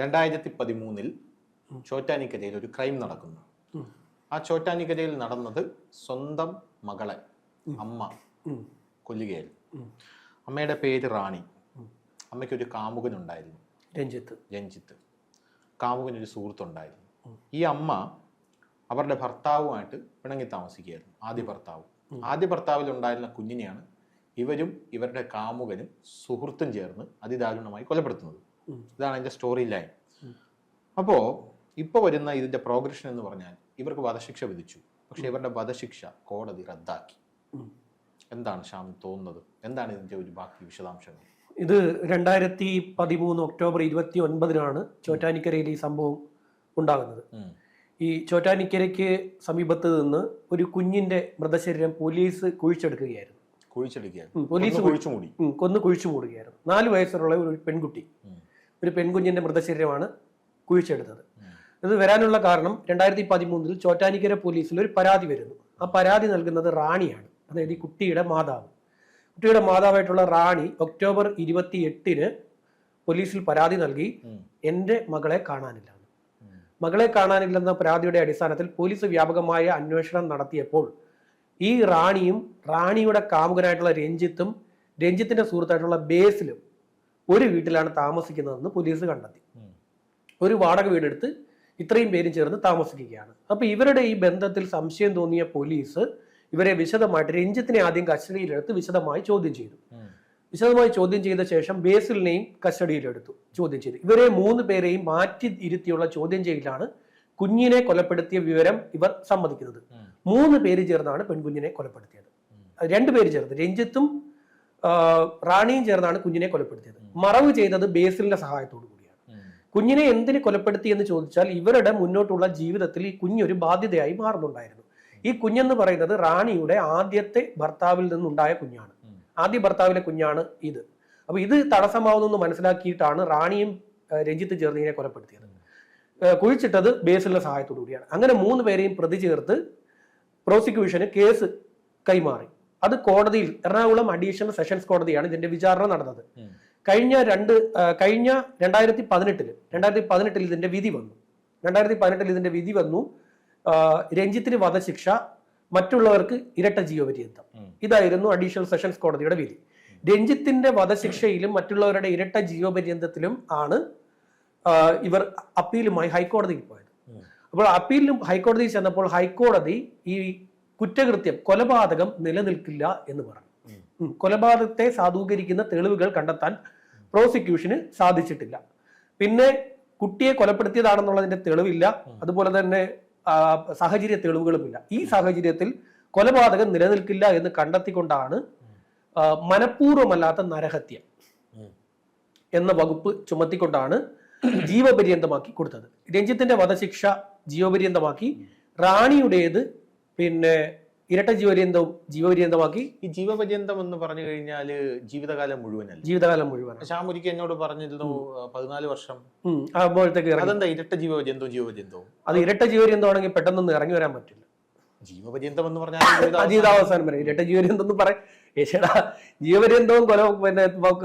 രണ്ടായിരത്തി പതിമൂന്നിൽ ചോറ്റാനിക്കരയിൽ ഒരു ക്രൈം നടക്കുന്നു. ആ ചോറ്റാനിക്കരയിൽ നടന്നത് സ്വന്തം മകളെ അമ്മ കൊല്ലുകയായിരുന്നു. അമ്മയുടെ പേര് റാണി. അമ്മയ്ക്കൊരു കാമുകനുണ്ടായിരുന്നു. രഞ്ജിത്ത്. രഞ്ജിത്ത്. കാമുകനൊരു സുഹൃത്തുണ്ടായിരുന്നു. ഈ അമ്മ അവരുടെ ഭർത്താവുമായിട്ട് പിണങ്ങി താമസിക്കുകയായിരുന്നു. ആദ്യ ഭർത്താവ്. ആദ്യ ഭർത്താവിൽ ഉണ്ടായിരുന്ന കുഞ്ഞിനെയാണ് ഇവരും ഇവരുടെ കാമുകനും സുഹൃത്തും ചേർന്ന് അതിദാരുണമായി കൊലപ്പെടുത്തുന്നത്. ഇതാണ് അതിന്റെ സ്റ്റോറി ലൈൻ അപ്പോ ഇപ്പൊ വരുന്ന ഇതിന്റെ പ്രോഗ്രഷൻ എന്ന് പറഞ്ഞാൽ ഇവർക്ക് വധശിക്ഷ വിധിച്ചു. പക്ഷെ ഇവരുടെ വധശിക്ഷ കോടതി റദ്ദാക്കി. എന്താണ് ശ്യാം തോന്നുന്നത്? എന്താണ് ഇതിന്റെ ഒരു ബാക്കി വിശദാംശങ്ങൾ? ഇത് രണ്ടായിരത്തി പതിമൂന്ന് ഒക്ടോബർ ഇരുപത്തി ഒൻപതിനാണ് ചോറ്റാനിക്കരയിൽ ഈ സംഭവം ഉണ്ടാകുന്നത്. ഈ ചോറ്റാനിക്കരയ്ക്ക് സമീപത്ത് നിന്ന് ഒരു കുഞ്ഞിന്റെ മൃതശരീരം പോലീസ് കുഴിച്ചെടുക്കുകയായിരുന്നു. കുഴിച്ചെടുക്കുകയാണ് പോലീസ് ഒന്ന് കുഴിച്ചു മൂടി. കൊന്ന് കുഴിച്ചു മൂടുകയായിരുന്നു. നാല് വയസ്സുള്ള ഒരു പെൺകുട്ടി. ഒരു പെൺകുഞ്ഞിന്റെ മൃതശരീരമാണ് കുഴിച്ചെടുത്തത്. ഇത് വരാനുള്ള കാരണം രണ്ടായിരത്തി പതിമൂന്നിൽ ചോറ്റാനിക്കര പോലീസിൽ ഒരു പരാതി വരുന്നു. ആ പരാതി നൽകുന്നത് റാണിയാണ്. അതായത് ഈ കുട്ടിയുടെ മാതാവ്. കുട്ടിയുടെ മാതാവായിട്ടുള്ള റാണി ഒക്ടോബർ ഇരുപത്തി എട്ടിന് പോലീസിൽ പരാതി നൽകി. എന്റെ മകളെ കാണാനില്ല. മകളെ കാണാനില്ലെന്ന പരാതിയുടെ അടിസ്ഥാനത്തിൽ പോലീസ് വ്യാപകമായ അന്വേഷണം നടത്തിയപ്പോൾ ഈ റാണിയും റാണിയുടെ കാമുകനായിട്ടുള്ള രഞ്ജിത്തും രഞ്ജിത്തിന്റെ സുഹൃത്തായിട്ടുള്ള ബേസിലും ഒരു വീട്ടിലാണ് താമസിക്കുന്നതെന്ന് പോലീസ് കണ്ടെത്തി. ഒരു വാടക വീടെടുത്ത് ഇത്രയും പേരും ചേർന്ന് താമസിക്കുകയാണ്. അപ്പൊ ഇവരുടെ ഈ ബന്ധത്തിൽ സംശയം തോന്നിയ പോലീസ് ഇവരെ വിശദമായിട്ട് രഞ്ജിത്തിനെ ആദ്യം കസ്റ്റഡിയിലെടുത്ത് വിശദമായി ചോദ്യം ചെയ്തു. വിശദമായി ചോദ്യം ചെയ്ത ശേഷം ബേസിലിനെയും കസ്റ്റഡിയിലെടുത്തു ചോദ്യം ചെയ്തു. ഇവരെ മൂന്ന് പേരെയും മാറ്റി ഇരുത്തിയുള്ള ചോദ്യം ചെയ്യലാണ് കുഞ്ഞിനെ കൊലപ്പെടുത്തിയ വിവരം ഇവർ സമ്മതിക്കുന്നത്. മൂന്ന് പേര് ചേർന്നാണ് പെൺകുഞ്ഞിനെ കൊലപ്പെടുത്തിയത്. രണ്ട് പേര് ചേർന്ന് രഞ്ജിത്തും റാണിയും ചേർന്നാണ് കുഞ്ഞിനെ കൊലപ്പെടുത്തിയത്. മറവ് ചെയ്തത് ബേസിലിന്റെ സഹായത്തോടു കൂടിയാണ്. കുഞ്ഞിനെ എന്തിന് കൊലപ്പെടുത്തി എന്ന് ചോദിച്ചാൽ ഇവരുടെ മുന്നോട്ടുള്ള ജീവിതത്തിൽ ഈ കുഞ്ഞൊരു ബാധ്യതയായി മാറുന്നുണ്ടായിരുന്നു. ഈ കുഞ്ഞെന്ന് പറയുന്നത് റാണിയുടെ ആദ്യത്തെ ഭർത്താവിൽ നിന്നുണ്ടായ കുഞ്ഞാണ്. ആദ്യ ഭർത്താവിലെ കുഞ്ഞാണ് ഇത്. അപ്പൊ ഇത് തടസ്സമാവുന്നെന്ന് മനസ്സിലാക്കിയിട്ടാണ് റാണിയും രഞ്ജിത്ത് ചേർന്നിനെ കൊലപ്പെടുത്തിയത്. കുഴിച്ചിട്ടത് ബേസിലിന്റെ സഹായത്തോടു കൂടിയാണ്. അങ്ങനെ മൂന്ന് പേരെയും പ്രതി ചേർത്ത് പ്രോസിക്യൂഷന് കേസ് കൈമാറി. അത് കോടതിയിൽ എറണാകുളം അഡീഷണൽ സെഷൻസ് കോടതിയാണ് ഇതിന്റെ വിചാരണ നടന്നത്. കഴിഞ്ഞ രണ്ട് കഴിഞ്ഞ രണ്ടായിരത്തി പതിനെട്ടിൽ രണ്ടായിരത്തി പതിനെട്ടിൽ ഇതിന്റെ വിധി വന്നു. രണ്ടായിരത്തി പതിനെട്ടിൽ ഇതിന്റെ വിധി വന്നു. രഞ്ജിത്തിന് വധശിക്ഷ മറ്റുള്ളവർക്ക് ഇരട്ട ജീവപര്യന്തം. ഇതായിരുന്നു അഡീഷണൽ സെഷൻസ് കോടതിയുടെ വിധി. രഞ്ജിത്തിന്റെ വധശിക്ഷയിലും മറ്റുള്ളവരുടെ ഇരട്ട ജീവപര്യന്തത്തിലും ആണ് ഇവർ അപ്പീലുമായി ഹൈക്കോടതിയിൽ പോയത്. അപ്പോൾ അപ്പീലിലും ഹൈക്കോടതിയിൽ ചെന്നപ്പോൾ ഹൈക്കോടതി ഈ കുറ്റകൃത്യം കൊലപാതകം നിലനിൽക്കില്ല എന്ന് പറഞ്ഞു. കൊലപാതകത്തെ സാധൂകരിക്കുന്ന തെളിവുകൾ കണ്ടെത്താൻ പ്രോസിക്യൂഷന് സാധിച്ചിട്ടില്ല. പിന്നെ കുട്ടിയെ കൊലപ്പെടുത്തിയതാണെന്നുള്ളതിന്റെ തെളിവില്ല. അതുപോലെ തന്നെ സാഹചര്യ തെളിവുകളുമില്ല. ഈ സാഹചര്യത്തിൽ കൊലപാതകം നിലനിൽക്കില്ല എന്ന് കണ്ടെത്തിക്കൊണ്ടാണ് മനഃപൂർവമല്ലാത്ത നരഹത്യ എന്ന വകുപ്പ് ചുമത്തിക്കൊണ്ടാണ് ജീവപര്യന്തമാക്കി കൊടുത്തത്. രഞ്ജിത്തിന്റെ വധശിക്ഷ ജീവപര്യന്തമാക്കി റാണിയുടേത് പിന്നെ ഇരട്ട ജീവപര്യന്തവും ജീവപര്യന്തമാക്കി. ഈ ജീവപര്യന്തം എന്ന് പറഞ്ഞു കഴിഞ്ഞാൽ ജീവിതകാലം മുഴുവനല്ല? ജീവിതകാലം മുഴുവൻ ശ്യാം ഒരിക്കൽ എന്നോട് പറഞ്ഞിരുന്നു പതിനാല് വർഷം. അപ്പോഴത്തേക്ക് അതെന്താ ഇരട്ട ജീവപര്യന്തവും ജീവപര്യന്തവും അത് ഇരട്ട ജീവപര്യന്തമാണെങ്കിൽ പെട്ടെന്ന് ഇറങ്ങി വരാൻ പറ്റില്ല. ജീവപര്യന്തം എന്ന് പറഞ്ഞാൽ ജീവിതാവസാനം വരെ. ഇരട്ട ജീവപര്യന്തം എന്ന് പറയും ഏഷ്യടാ ജീവപര്യന്തവും കൊല പിന്നെ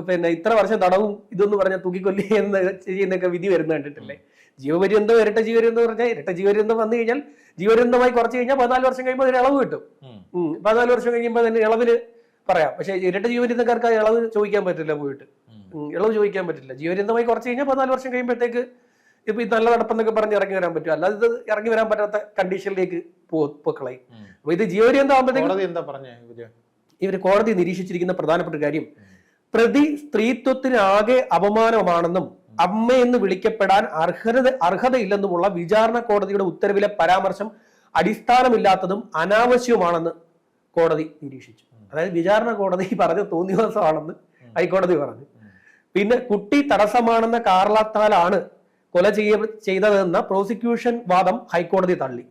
പിന്നെ ഇത്ര വർഷം തടവും ഇതെന്ന് പറഞ്ഞാൽ തൂക്കിക്കൊല്ലി എന്ന് ചെയ്യുന്നൊക്കെ വിധി വരുന്ന കണ്ടിട്ടില്ലേ? ജീവപര്യന്തം ഇരട്ട ജീവപര്യന്തം എന്ന് പറഞ്ഞാൽ ഇരട്ട ജീവപര്യന്തം വന്നു കഴിഞ്ഞാൽ ജീവപര്യന്തമായി കുറച്ച് കഴിഞ്ഞാൽ പതിനാല് വർഷം കഴിയുമ്പോൾ അതിന് ഇളവ് കിട്ടും. പതിനാല് വർഷം കഴിയുമ്പോൾ അതിന് ഇളവിന് പറയാം. പക്ഷേ ഇരട്ട ജീവരന്തക്കാർക്ക് ഇളവ് ചോദിക്കാൻ പറ്റില്ല പോയിട്ട്. ഇളവ് ചോദിക്കാൻ പറ്റില്ല. ജീവരന്തമായി കുറച്ച് കഴിഞ്ഞാൽ പതിനാല് വർഷം കഴിയുമ്പോഴത്തേക്ക് ഇപ്പൊ ഈ നല്ല നടപ്പെന്നൊക്കെ പറഞ്ഞ് ഇറങ്ങി വരാൻ പറ്റും. അല്ലാതെ ഇത് ഇറങ്ങി വരാൻ പറ്റാത്ത കണ്ടീഷനിലേക്ക് പോക്കളായി. അപ്പൊ ഇത് ജീവപര്യന്തം ആകുമ്പോഴത്തേക്ക് കോടതി എന്താ ഇവർ കോടതി നിരീക്ഷിച്ചിരിക്കുന്ന പ്രധാനപ്പെട്ട കാര്യം പ്രതി സ്ത്രീത്വത്തിനാകെ അപമാനമാണെന്നും അമ്മയെന്ന് വിളിക്കപ്പെടാൻ അർഹത അർഹതയില്ലെന്നുമുള്ള വിചാരണ കോടതിയുടെ ഉത്തരവിലെ പരാമർശം അടിസ്ഥാനമില്ലാത്തതും അനാവശ്യവുമാണെന്ന് കോടതി നിരീക്ഷിച്ചു. അതായത് വിചാരണ കോടതി പറഞ്ഞ തോന്നിവാസമാണെന്ന് ഹൈക്കോടതി പറഞ്ഞു. പിന്നെ കുട്ടി തടസ്സമാണെന്ന കാരണത്താലാണ് കൊല ചെയ്യ ചെയ്തതെന്ന പ്രോസിക്യൂഷൻ വാദം ഹൈക്കോടതി തള്ളി.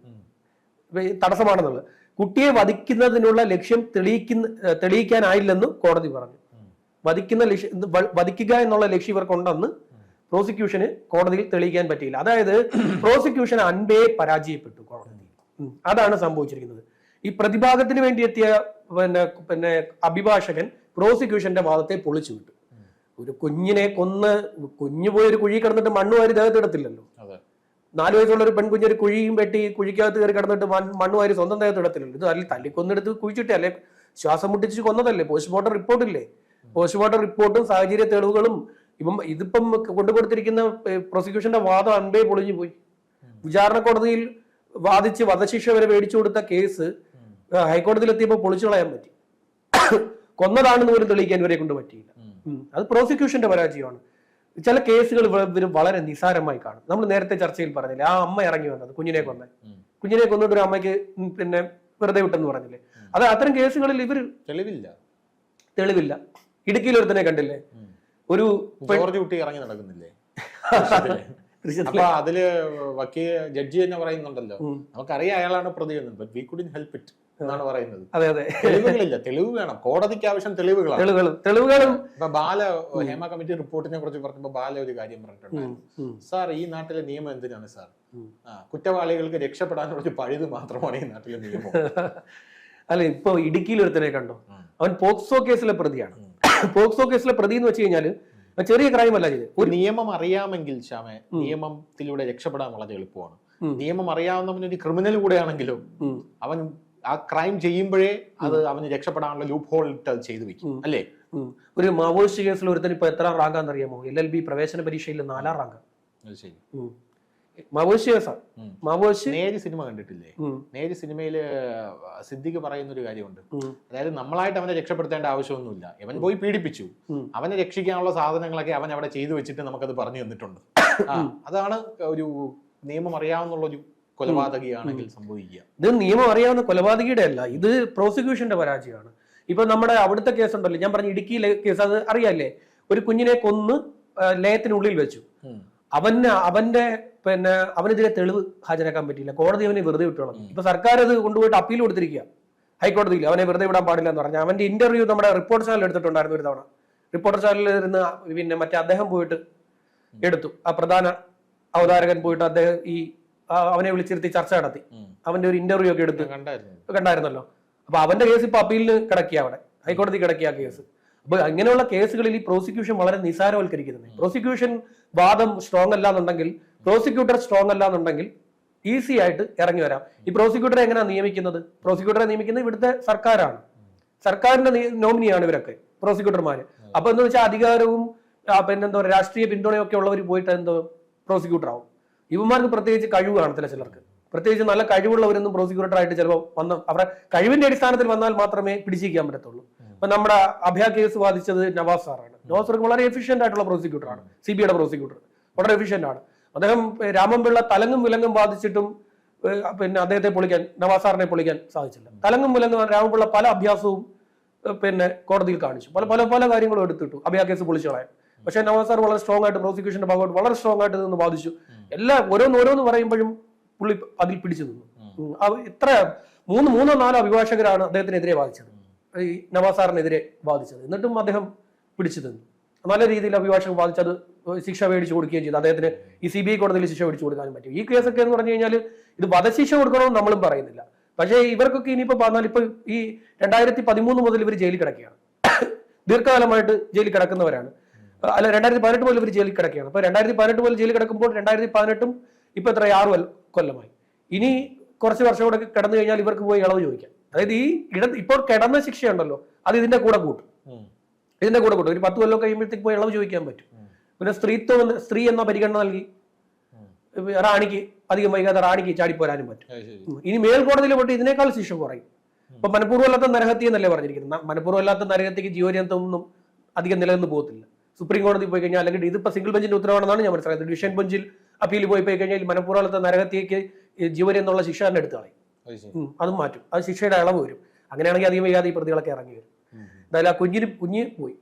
തടസ്സമാണെന്നുള്ളത്. കുട്ടിയെ വധിക്കുന്നതിനുള്ള ലക്ഷ്യം തെളിയിക്കുന്ന തെളിയിക്കാനായില്ലെന്ന് കോടതി പറഞ്ഞു. വധിക്കുന്ന ലക്ഷ്യം വധിക്കുക എന്നുള്ള ലക്ഷ്യം ഇവർക്കുണ്ടെന്ന് പ്രോസിക്യൂഷന് കോടതിയിൽ തെളിയിക്കാൻ പറ്റിയില്ല. അതായത് പ്രോസിക്യൂഷൻ അൻപേ പരാജയപ്പെട്ടു കോടതി അതാണ് സംഭവിച്ചിരിക്കുന്നത്. ഈ പ്രതിഭാഗത്തിന് വേണ്ടി എത്തിയ പിന്നെ പിന്നെ അഭിഭാഷകൻ പ്രോസിക്യൂഷന്റെ വാദത്തെ പൊളിച്ചു വിട്ടു. ഒരു കുഞ്ഞിനെ കൊന്ന് കുഞ്ഞു പോയി ഒരു കുഴി കിടന്നിട്ട് മണ്ണ് വാരി ദേഹത്ത് ഇടത്തില്ലല്ലോ. നാലു വയസ്സുള്ള ഒരു പെൺകുഞ്ഞ് ഒരു കുഴിയും വെട്ടി കുഴിക്കകത്ത് കയറി കിടന്നിട്ട് മണ്ണ് വാരി സ്വന്തം ദേഹത്ത് ഇടത്തില്ലല്ലോ. ഇത് അല്ലെങ്കിൽ തല്ലിക്കൊന്നെടുത്ത് കുഴിച്ചിട്ടേ അല്ലെ? ശ്വാസം മുട്ടിച്ച് കൊന്നതല്ലേ? പോസ്റ്റ്മോർട്ടം റിപ്പോർട്ടില്ലേ? പോസ്റ്റ്മോർട്ടം റിപ്പോർട്ടും സാഹചര്യ തെളിവുകളും ഇപ്പം ഇതിപ്പം കൊണ്ടുകൊടുത്തിരിക്കുന്ന പ്രോസിക്യൂഷന്റെ വാദം അൻപേ പൊളിഞ്ഞു പോയി. വിചാരണ കോടതിയിൽ വാദിച്ച് വധശിക്ഷ വരെ മേടിച്ചു കൊടുത്ത കേസ് ഹൈക്കോടതിയിൽ എത്തിയപ്പോൾ പൊളിച്ചു കളയാൻ പറ്റി. കൊന്നതാണെന്ന് പോലും തെളിയിക്കാൻ ഇവരെ കൊണ്ട് പറ്റിയില്ല. അത് പ്രോസിക്യൂഷന്റെ പരാജയമാണ്. ചില കേസുകൾ ഇവർ വളരെ നിസാരമായി കാണും. നമ്മൾ നേരത്തെ ചർച്ചയിൽ പറഞ്ഞില്ലേ ആ അമ്മ ഇറങ്ങി വന്നത് കുഞ്ഞിനെ കൊന്നെ. കുഞ്ഞിനെ കൊന്നിട്ട് ഒരു അമ്മയ്ക്ക് പിന്നെ വെറുതെ വിട്ടെന്ന് പറഞ്ഞില്ലേ. അത് അത്തരം കേസുകളിൽ ഇവർ തെളിവില്ല. തെളിവില്ല. ഇടുക്കിയിൽ ഒരുത്തനെ കണ്ടില്ലേ. ഒരു ജോർജ് കുട്ടി ഇറങ്ങി നടക്കുന്നില്ലേ? അപ്പൊ അതിൽ വക്കീൽ ജഡ്ജി തന്നെ പറയുന്നുണ്ടല്ലോ. നമുക്കറിയാം അയാളാണ് പ്രതി എന്ന് but we couldn't help it എന്നാണ് പറയുന്നത്. അതെ അതെ. തെളിവുകളില്ല. തെളിവ് വേണം. കോടതിക്ക് ആവശ്യം തെളിവുകളാണ്. തെളിവുകളും ഇപ്പൊ ബാല ഹേമ കമ്മിറ്റി റിപ്പോർട്ടിനെ കുറിച്ച് പറഞ്ഞപ്പോ ബാല ഒരു കാര്യം പറഞ്ഞിട്ടുണ്ട്. സാർ ഈ നാട്ടിലെ നിയമം എന്തിനാണ് സാർ? കുറ്റവാളികൾക്ക് രക്ഷപ്പെടാനുള്ള ഒരു പഴുത് മാത്രമാണ് ഈ നാട്ടിലെ നിയമം. അല്ല ഇപ്പൊ ഇടുക്കിയിൽ ഒരുത്തനെ കണ്ടോ അവൻ പോക്സോ കേസിലെ പ്രതിയാണ്. പോക്സോ കേസിലെ പ്രതി എന്ന് വെച്ച് കഴിഞ്ഞാൽ ചെറിയ ക്രൈം അല്ല ചെയ്ത് ഒരു നിയമം അറിയാമെങ്കിൽ ശ്യാമെ നിയമത്തിലൂടെ രക്ഷപ്പെടാൻ വളരെ എളുപ്പമാണ്. നിയമം അറിയാവുന്നവൻ ഒരു ക്രിമിനൽ കൂടെ ആണെങ്കിലും അവൻ ആ ക്രൈം ചെയ്യുമ്പോഴേ അത് അവന് രക്ഷപ്പെടാനുള്ള ലൂപ്പ് ഹോൾ ഇട്ട് അത് ചെയ്തു വെക്കും. അല്ലേ? ഒരു മാവോയിസ്റ്റ് കേസിൽ ഒരുത്തൻ ഇപ്പൊ എത്ര റാങ്കാന്ന് അറിയാമോ എൽ എൽ ബി പ്രവേശന പരീക്ഷയിൽ നാലാം റാങ്ക്. മാവോയിസ്റ്റ് കേസാ. ഉം. മാവോയിസ്റ്റ് നേര് സിനിമ കണ്ടിട്ടില്ലേ? നേരി സിനിമയിൽ സിദ്ദിഖ് പറയുന്ന ഒരു കാര്യമുണ്ട് അതായത് നമ്മളായിട്ട് അവനെ രക്ഷപ്പെടുത്തേണ്ട ആവശ്യമൊന്നുമില്ല. അവൻ പോയി പീഡിപ്പിച്ചു. അവനെ രക്ഷിക്കാനുള്ള സാധനങ്ങളൊക്കെ അവൻ അവിടെ ചെയ്തു വെച്ചിട്ട് നമുക്കത് പറഞ്ഞു തന്നിട്ടുണ്ട്. അതാണ് ഒരു നിയമം അറിയാവുന്നുള്ള ഒരു കൊലപാതകിയാണെങ്കിൽ സംഭവിക്കുക. ഇത് നിയമം അറിയാവുന്ന കൊലപാതകിയുടെ അല്ല ഇത് പ്രോസിക്യൂഷന്റെ പരാജയമാണ്. ഇപ്പൊ നമ്മുടെ അവിടുത്തെ കേസ് ഉണ്ടല്ലോ ഞാൻ പറഞ്ഞ ഇടുക്കിയിലെ കേസ് അത് അറിയാല്ലേ? ഒരു കുഞ്ഞിനെ കൊന്ന് ലയത്തിനുള്ളിൽ വെച്ചു. അവന് അവന്റെ പിന്നെ അവനെതിരെ തെളിവ് ഹാജരാക്കാൻ പറ്റില്ല കോടതി അവനെ വെറുതെ വിട്ടോളാം. ഇപ്പൊ സർക്കാർ അത് കൊണ്ടുപോയിട്ട് അപ്പീൽ കൊടുത്തിരിക്കുക ഹൈക്കോടതിയിൽ അവനെ വെറുതെ വിടാൻ പാടില്ല എന്ന് പറഞ്ഞു. അവന്റെ ഇന്റർവ്യൂ നമ്മുടെ റിപ്പോർട്ടർ ചാനൽ എടുത്തിട്ടുണ്ടായിരുന്നു ഒരു തവണ. റിപ്പോർട്ടർ ചാനലിൽ ഇരുന്ന് പിന്നെ മറ്റേ അദ്ദേഹം പോയിട്ട് എടുത്തു. ആ പ്രധാന അവതാരകൻ പോയിട്ട് അദ്ദേഹം ഈ അവനെ വിളിച്ചിരുത്തി ചർച്ച നടത്തി. അവന്റെ ഒരു ഇന്റർവ്യൂ ഒക്കെ എടുത്ത് കണ്ടായിരുന്നു. കണ്ടായിരുന്നല്ലോ. അപ്പൊ അവന്റെ കേസ് ഇപ്പൊ അപ്പീലിന് കിടക്കിയ അവിടെ. ഹൈക്കോടതി കിടക്കിയ കേസ് അപ്പൊ അങ്ങനെയുള്ള കേസുകളിൽ ഈ പ്രോസിക്യൂഷൻ വളരെ നിസാരവൽക്കരിക്കുന്നത് പ്രോസിക്യൂഷൻ വാദം സ്ട്രോങ് അല്ല എന്നുണ്ടെങ്കിൽ പ്രോസിക്യൂട്ടർ സ്ട്രോങ് അല്ല എന്നുണ്ടെങ്കിൽ ഈസി ആയിട്ട് ഇറങ്ങി വരാം. ഈ പ്രോസിക്യൂട്ടറെ എങ്ങനെയാണ് നിയമിക്കുന്നത്? പ്രോസിക്യൂട്ടറെ നിയമിക്കുന്നത് ഇവിടുത്തെ സർക്കാരാണ്. സർക്കാരിന്റെ നോമിനിയാണ് ഇവരൊക്കെ പ്രോസിക്യൂട്ടർമാര് അപ്പൊ എന്താ വെച്ചാൽ അധികാരവും പിന്നെന്താ പറയുക രാഷ്ട്രീയ പിന്തുണയൊക്കെ ഉള്ളവർ പോയിട്ട് എന്തോ പ്രോസിക്യൂട്ടർ ആവും. ഇവന്മാർക്ക് പ്രത്യേകിച്ച് കഴിവ് കാണത്തില്ല ചിലർക്ക്. പ്രത്യേകിച്ച് നല്ല കഴിവുള്ളവരൊന്നും പ്രോസിക്യൂട്ടർ ആയിട്ട് ചിലപ്പോൾ വന്ന അവരുടെ കഴിവിന്റെ അടിസ്ഥാനത്തിൽ വന്നാൽ മാത്രമേ പിടിച്ചിരിക്കാൻ പറ്റത്തുള്ളൂ. ഇപ്പൊ നമ്മുടെ അഭയ കേസ് വാദിച്ചത് നവാസ് സാറാണ്. നവാസ് സാർക്ക് വളരെ എഫിഷ്യന്റ് ആയിട്ടുള്ള പ്രോസിക്യൂട്ടറാണ് സി ബിയുടെ പ്രോസിക്യൂട്ടർ വളരെ എഫിഷ്യന്റ് ആണ്. അദ്ദേഹം രാമൻപിള്ള തലങ്ങും വിലങ്ങും ബാധിച്ചിട്ടും പിന്നെ അദ്ദേഹത്തെ പൊളിക്കാൻ നവാസ് സാറിനെ പൊളിക്കാൻ സാധിച്ചില്ല. തലങ്ങും വിലങ്ങും രാമൻപിള്ള പല അഭ്യാസവും പിന്നെ കോടതിയിൽ കാണിച്ചു. പല പല പല കാര്യങ്ങളും എടുത്തിട്ടു. അഭ്യാ കേസ് പൊളിച്ചു കളയാൻ പക്ഷേ നവാസ് സാർ വളരെ സ്ട്രോങ് ആയിട്ട് പ്രോസിക്യൂഷന്റെ ഭാഗമായിട്ട് വളരെ സ്ട്രോങ് ആയിട്ട് നിന്ന് ബാധിച്ചു. എല്ലാ ഓരോന്ന് ഓരോന്ന് പറയുമ്പോഴും പുള്ളി അതിൽ പിടിച്ചു നിന്നു. ഇത്ര മൂന്ന് മൂന്നോ നാലോ അഭിഭാഷകരാണ് അദ്ദേഹത്തിനെതിരെ ബാധിച്ചത് ഈ നവാസ് സാറിനെതിരെ വാദിച്ചത്. എന്നിട്ടും അദ്ദേഹം പിടിച്ചു നിന്നു. നല്ല രീതിയിൽ അഭിഭാഷകൻ വാദിച്ചത് ശിക്ഷ മേടിച്ചു കൊടുക്കുകയും ചെയ്തു. അദ്ദേഹത്തിന് ഈ സി ബി ഐ കോടതിയിൽ ശിക്ഷ മേടിച്ചു കൊടുക്കാനും പറ്റും. ഈ കേസൊക്കെ എന്ന് പറഞ്ഞു കഴിഞ്ഞാൽ ഇത് വധശിക്ഷ കൊടുക്കണമെന്ന് നമ്മളും പറയുന്നില്ല. പക്ഷേ ഇവർക്കൊക്കെ ഇനിയിപ്പോൾ പറഞ്ഞാൽ ഇപ്പൊ ഈ രണ്ടായിരത്തി പതിമൂന്ന് മുതൽ ഇവർ ജയിലിൽ കിടക്കുകയാണ്. ദീർഘകാലമായിട്ട് ജയിലിൽ കിടക്കുന്നവരാണ്. അല്ല രണ്ടായിരത്തി പതിനെട്ട് മുതൽ ഇവർ ജയിലിൽ കിടക്കുകയാണ്. അപ്പോൾ രണ്ടായിരത്തി പതിനെട്ട് മുതൽ ജയിലിൽ കിടക്കുമ്പോൾ രണ്ടായിരത്തി പതിനെട്ടും ഇപ്പൊ എത്ര? ആറ് കൊല്ല- കൊല്ലമായി. ഇനി കുറച്ച് വർഷം കൂടെ കിടന്നു കഴിഞ്ഞാൽ ഇവർക്ക് പോയി ഇളവ് ചോദിക്കാം. അതായത് ഈ ഇട ഇപ്പോൾ കിടന്ന ശിക്ഷയുണ്ടല്ലോ. അത് ഇതിന്റെ കൂടെ കൂട്ടും. ഇതിന്റെ കൂടെ കൂട്ടും. ഒരു പത്ത് കൊല്ലം കഴിയുമ്പോഴത്തേക്ക് പോയി ഇളവ് ചോദിക്കാൻ പറ്റും. പിന്നെ സ്ത്രീത്വം സ്ത്രീ എന്ന പരിഗണന നൽകി. റാണിക്ക് അധികം വൈകാതെ റാണിക്ക് ചാടിപ്പോരാനും പറ്റും. ഇനി മേൽക്കോടതിയിൽ പോയിട്ട് ഇതിനേക്കാൾ ശിക്ഷ കുറയും. ഇപ്പൊ മനഃപൂർവം അല്ലാത്ത നരഹത്യ എന്നല്ലേ പറഞ്ഞിരിക്കുന്നത്? മനഃപൂർവം അല്ലാത്ത നരഹത്യക്ക് ജീവപര്യന്തമൊന്നും അധികം നിലനിന്ന് പോകത്തില്ല. സുപ്രീം കോടതി പോയി കഴിഞ്ഞാൽ അല്ലെങ്കിൽ ഇതിപ്പോ സിംഗിൾ ബെഞ്ചിന്റെ ഉത്തരവാണെന്നാണ് ഞാൻ മനസ്സിലാക്കുന്നത്. ഡിവിഷൻ ബെഞ്ചിൽ അപ്പീൽ പോയി പോയി കഴിഞ്ഞാൽ മനഃപൂർവം അല്ലാത്ത നരഹത്യക്ക് ജീവപര്യന്നുള്ള ശിക്ഷ തന്നെ എടുത്തു കളയും. അത് മാറ്റും. അത് ശിക്ഷയുടെ അളവ് വരും. അങ്ങനെയാണെങ്കിൽ അധികം വൈകാതെ ഈ പ്രതികളൊക്കെ ഇറങ്ങി വരും. എന്തായാലും ആ കുഞ്ഞിന് കുഞ്ഞ് പോയി.